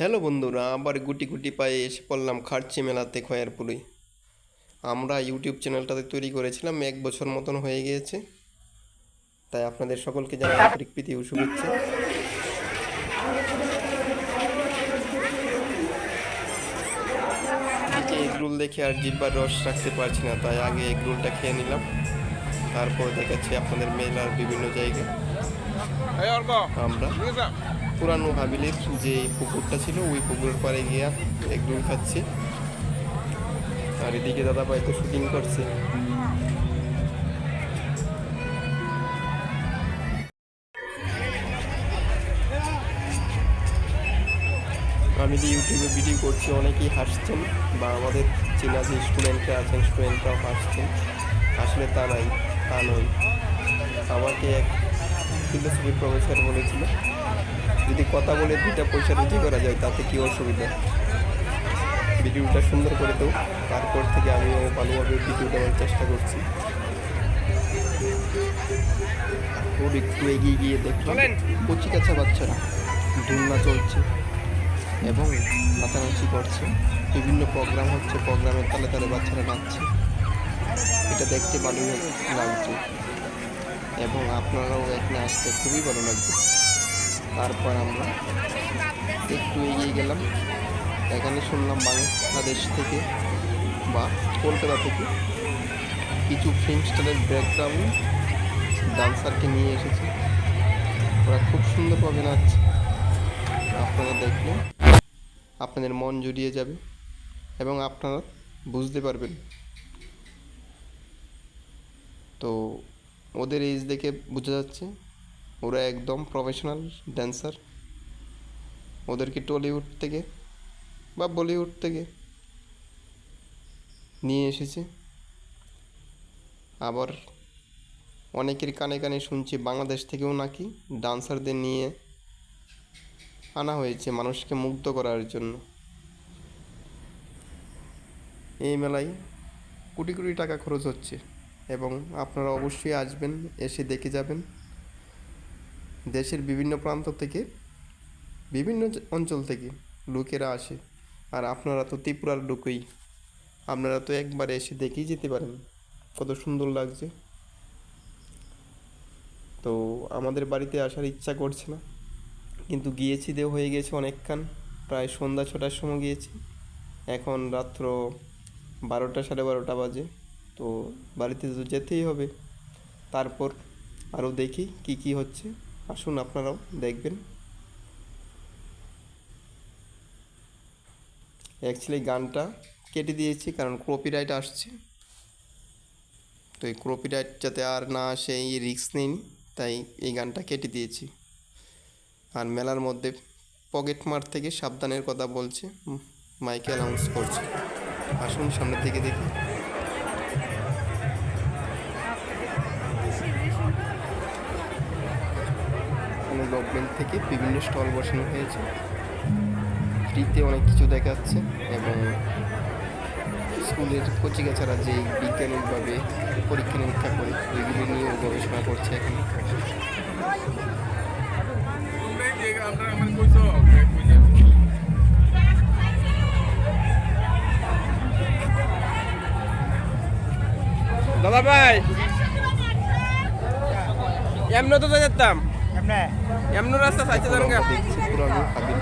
Hello বন্ধুরা, আবার গুটি গুটি পায়ে এসে পড়লাম খাটছি মেলাতে খয়ারপুরে। আমরা ইউটিউব চ্যানেলটাতে তৈরি করেছিলাম, এক বছর মতন হয়ে গিয়েছে। তাই আপনাদের সকলকে জানাই আন্তরিক প্রীতি ও শুভেচ্ছা। এগরোল দেখে আর জিব্বার রস রাখতে পারছি না, তাই আগে এগরোলটা খেয়ে নিলাম। তারপর দেখাচ্ছি আপনাদের মেলার বিভিন্ন জায়গায় আমরা পুরানো হাবিলের যে পুকুরটা ছিল ওই পুকুরের পাড়ে গিয়া এগরোল খাচ্ছি। আর এদিকে দাদা ভাই তো শুটিং করছে। আমি যে ইউটিউবে ভিডিও করছি অনেকেই হাসছেন বা আমাদের চেনা যে স্টুডেন্টরা আছেন স্টুডেন্টরাও হাসছেন। আসলে তা নাই তা নয়। আমাকে এক ফিলোসফি প্রফেসর বলেছিল যদি কথা বলে দুইটা পয়সা রুজি করা যায় তাতে কী অসুবিধা? ভিডিওটা সুন্দর করে দেও তারপর থেকে আমি ভালোভাবে ভিডিও দেওয়ার চেষ্টা করছি। ওর একটু এগিয়ে গিয়ে দেখলাম। কচি কাছা বাচ্চারা দুলনা চলছে এবং নাচানাচি করছে। বিভিন্ন প্রোগ্রাম হচ্ছে প্রোগ্রামের তালে তালে বাচ্চারা নাচছে। এটা দেখতে ভালোই লাগছে। এবং আপনারাও এখানে আসতে খুবই ভালো লাগবে। তারপর আমরা একটু এগিয়ে গেলাম। এখানে শুনলাম বাংলাদেশ থেকে বা কলকাতা থেকে কিছু ফিল্ম স্টারের ব্যাকগ্রাউন্ড ডান্সারকে নিয়ে এসেছে। ওরা খুব সুন্দরভাবে নাচছে। আপনারা দেখলে আপনাদের মন জুড়িয়ে যাবে এবং আপনারা বুঝতে পারবেন। তো ওদের এজ দেখে বোঝা যাচ্ছে। ওরা একদম প্রফেশনাল ড্যান্সার ওদেরকে টলিউড থেকে বা বলিউড থেকে নিয়ে এসেছে। আবার অনেকের কানে কানে শুনছি বাংলাদেশ থেকেও নাকি ডান্সারদের নিয়ে আনা হয়েছে মানুষকে মুগ্ধ করার জন্য। এই মেলায় কোটি কোটি টাকা খরচ হচ্ছে। এবং আপনারা অবশ্যই আসবেন, এসে দেখে যাবেন। দেশের বিভিন্ন প্রান্ত থেকে, বিভিন্ন অঞ্চল থেকে লোকেরা আসে। আর আপনারা তো ত্রিপুরার লোকই। আপনারা তো একবার এসে দেখেই যেতে পারেন। কত সুন্দর লাগছে। তো আমাদের বাড়িতে আসার ইচ্ছা করছে না। কিন্তু গিয়েছি দেও হয়ে গেছে অনেকক্ষণ। প্রায় সন্ধ্যা ছটার সময় গিয়েছি। এখন রাত্র বারোটা, সাড়ে বারোটা বাজে। তো বাড়িতে তো যেতেই হবে। তারপর আরও দেখি কি কি হচ্ছে। আসুন আপনারাও দেখবেন। অ্যাকচুয়ালি গানটা কেটে দিয়েছি কারণ কপিরাইট আসছে। তো এই কপিরাইট যাতে আর না আসে, এই রিস্ক নিইনি, তাই এই গানটা কেটে দিয়েছি। আর মেলার মধ্যে পকেট মার থেকে সাবধানের কথা বলছে মাইকে অ্যানাউন্স করছে। আসুন সামনের দিকে দেখি। গভর্নমেন্ট থেকে বিভিন্ন স্টল বসানো হয়েছে। ফ্রিতে অনেক কিছু দেখাচ্ছে এবং স্কুলের কচিকাচারা যেই বিজ্ঞানিকভাবে পরীক্ষা নিরীক্ষা করে ওইগুলি নিয়েও গবেষণা করছে এখানে। দাদা ভাই এমন তো যেতাম। এমন রাস্তা গা। দেখছি পুরানো হাবিল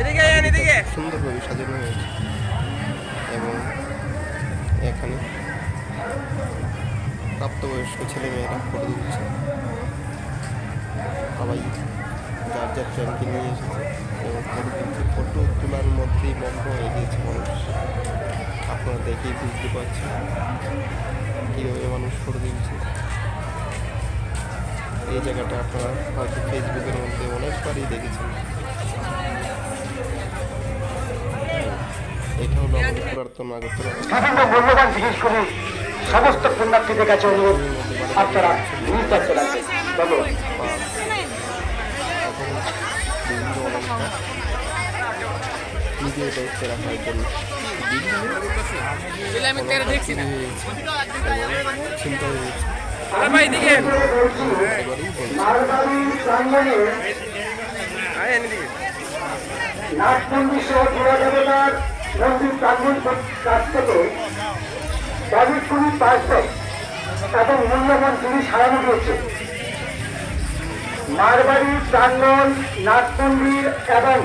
এদিকে আয়, এদিকে। সুন্দরভাবে সাজানো হয়েছে। এবং এখানে প্রাপ্তবয়স্ক ছেলেমেয়েরা ফটো তুলছে। সবাই যার যার ফ্রেন্ডকে নিয়ে এসেছে। এবং ফটো তুলছে ফটো তোলার মধ্যেই মগ্ন হয়ে গিয়েছে মানুষ। আপনারা দেখেই বুঝতে পারছেন কীভাবে মানুষ ফটো তুলছে। এই জায়গাটা আপনারা হয়তো ফেসবুকের মধ্যে অনেকবারই দেখেছেন। এটা হলো আমাদের পুরাতন আগরতলা। বিভিন্ন মূল্যবান জিনিসগুলি সমস্ত পুণ্যার্থীদের কাছে অনুরোধ। আপনারা নিজ রাখবেন ধন্যবাদ। দায়িত্বে রাখার জন্য। চিন্তা হয়েছে। নাটমন্দির সহ জোড়া মন্দির প্রাঙ্গণ কাছ থেকে দাবির কুড়ি পাঁচশো এবং হারানো হয়েছে মারবাড়ি প্রাঙ্গণ নাটমন্দির এবং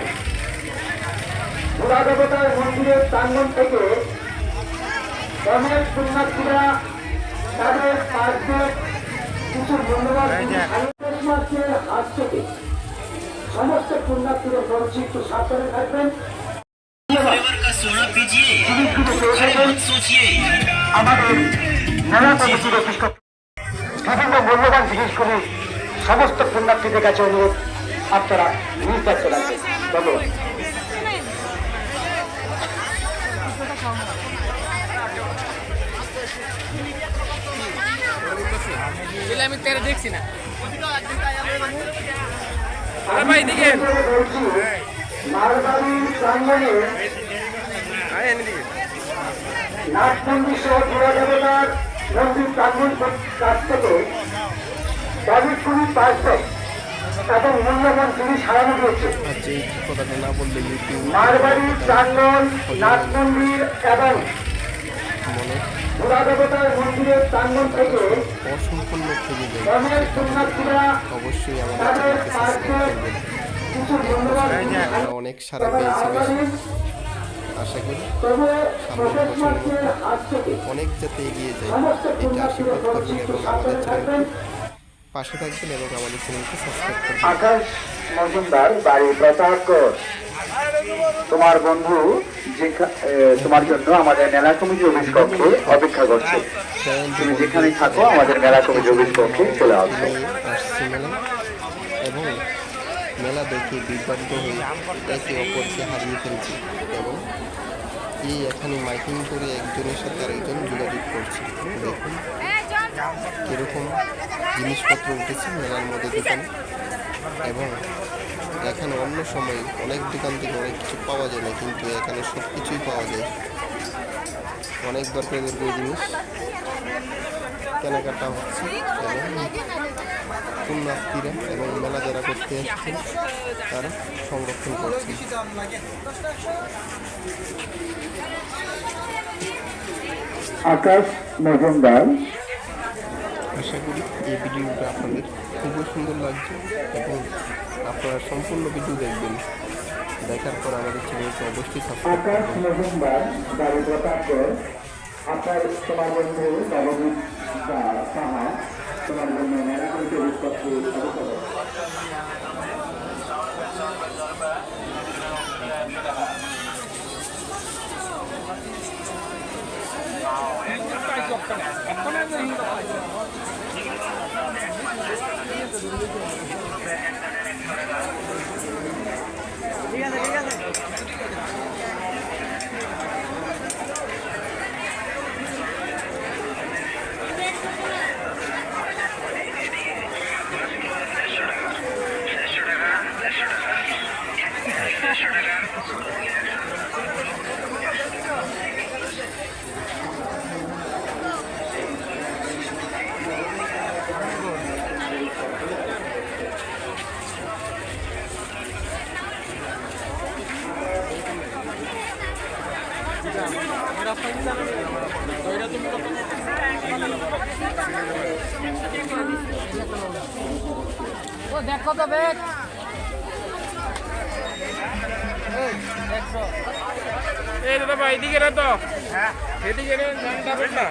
জোড়া দেবতার মন্দিরের প্রাঙ্গণ থেকে অনেক পুণ্যার্থীরা তাদের পার্কের কিছু মূল্যবান ছিলেন হাত থেকে সমস্ত পুণ্যার্থীদের বলছি একটু সাবধানে থাকবেন আমাদের নানা পদ্ধতির বিভিন্ন মূল্যবান জিনিসগুলি সমস্ত পুণ্যার্থীদের কাছে অনুরোধ আপনারা নিজ দায়িত্ব রাখবেন ধন্যবাদ আমি তেরে দেখছি না। আরে ভাই দিকে এনে সহ জোড়া দেবতার মন্দির কাছ থেকে দাবির কুড়ি পাঁচশো এবং মূল্যবান জিনিস হারানো হয়েছে মারবাড়ি এবং অসম্পূর্ণ থেকে অবশ্যই আমাদের জিনিস আমরা অনেক সারা পেয়েছি আশা করি অনেক যাতে এগিয়ে যায়। সমস্ত এটা আশীর্বাদ করবেন এবং আমাদের সাবধানে পাশে থাকবেন এবং আমাদের চ্যানেলকে সাবস্ক্রাইব করবেন। আকাশ মজুমদার বাড়ি প্রতাপগড়। তোমার বন্ধু তোমার জন্য আমাদের মেলা কমিটি অফিস কক্ষে অপেক্ষা করছে। তুমি যেখানে থাকো আমাদের মেলা কমিটি অফিস কক্ষে চলে আসবে আমি আসছি মেলা এবং মেলা দেখে বিভ্রান্ত হয়ে একে অপরকে হারিয়ে ফেলছি এবং এই এখানে মাইকিং করে একজনের সাথে আরেকজন যোগাযোগ করছে। দেখুন কীরকম জিনিসপত্র উঠেছে মেলার মধ্যে দোকানে। এবং এখানে অন্য সময় অনেক দোকান থেকে অনেক কিছু পাওয়া যায় না, কিন্তু এখানে সব কিছুই পাওয়া যায়। অনেক দরকারি দরকারি জিনিস কেনাকাটা হচ্ছে পুণ্যার্থীরা এবং মেলা যারা করতে আসছেন তারা সংরক্ষণ করছে। আকাশ মজুমদার। করি। এই ভিডিওটা আপনাদের খুবই সুন্দর লাগছে এবং আপনারা সম্পূর্ণ ভিডিও দেখবেন। দেখার পর আমাদের চ্যানেলকে অবশ্যই সাবস্ক্রাইব করবেন। আপনার তোমার বন্ধু নবদীপ সাহা তোমার জন্য মেলা কমিটি ঠিক আছে ঠিক আছে Thank you. অফিস কক্ষে অপেক্ষা করছে। এই দাদা ভাই এদিকে রে তো। এদিকে রে জানটা বেটা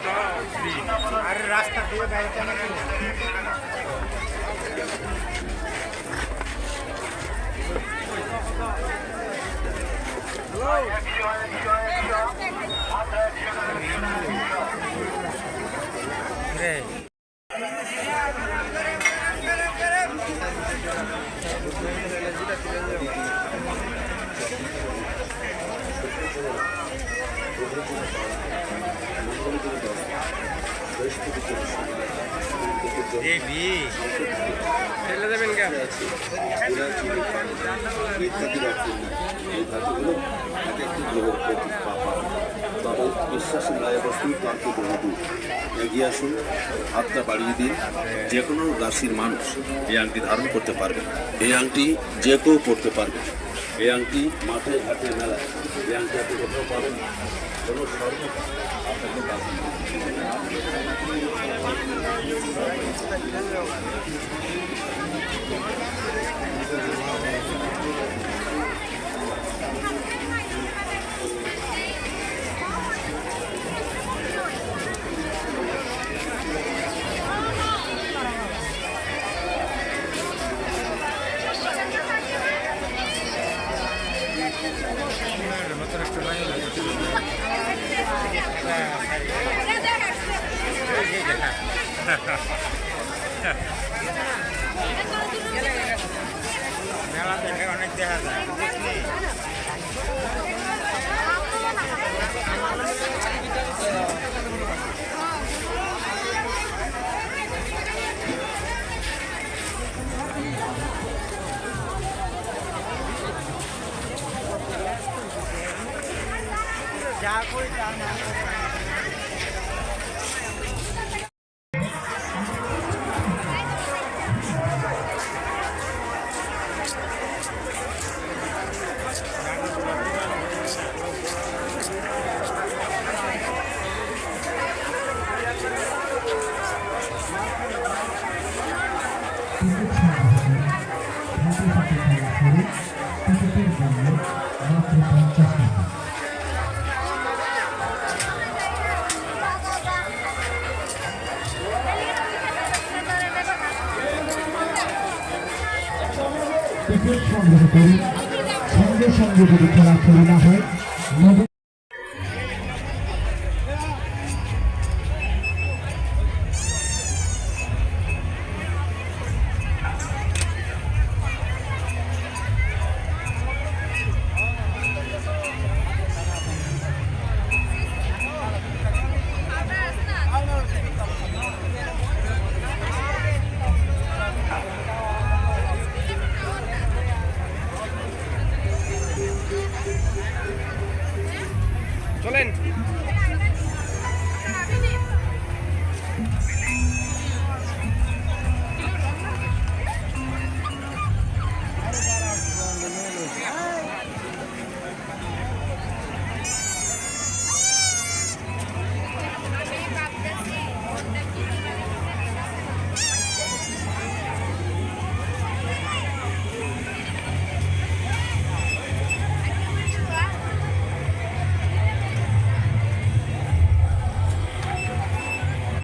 বিশ্বাসী এগিয়ে আসুন হাতটা বাড়িয়ে দিন যে কোনো? রাশির মানুষ এই আংটি ধারণ করতে পারবে। এই আংটি যে কেউ পড়তে পারবে এই আংটি মাঠে ঘাটে মেলা এই আংটি আপনি কোথাও পাবেন না। কোনো মেলা দেখে অনেক দেখা যায় Thank you. টিকিট সংগ্রহ করুন সঙ্গে সঙ্গে যদি খেলা শুরু না হয়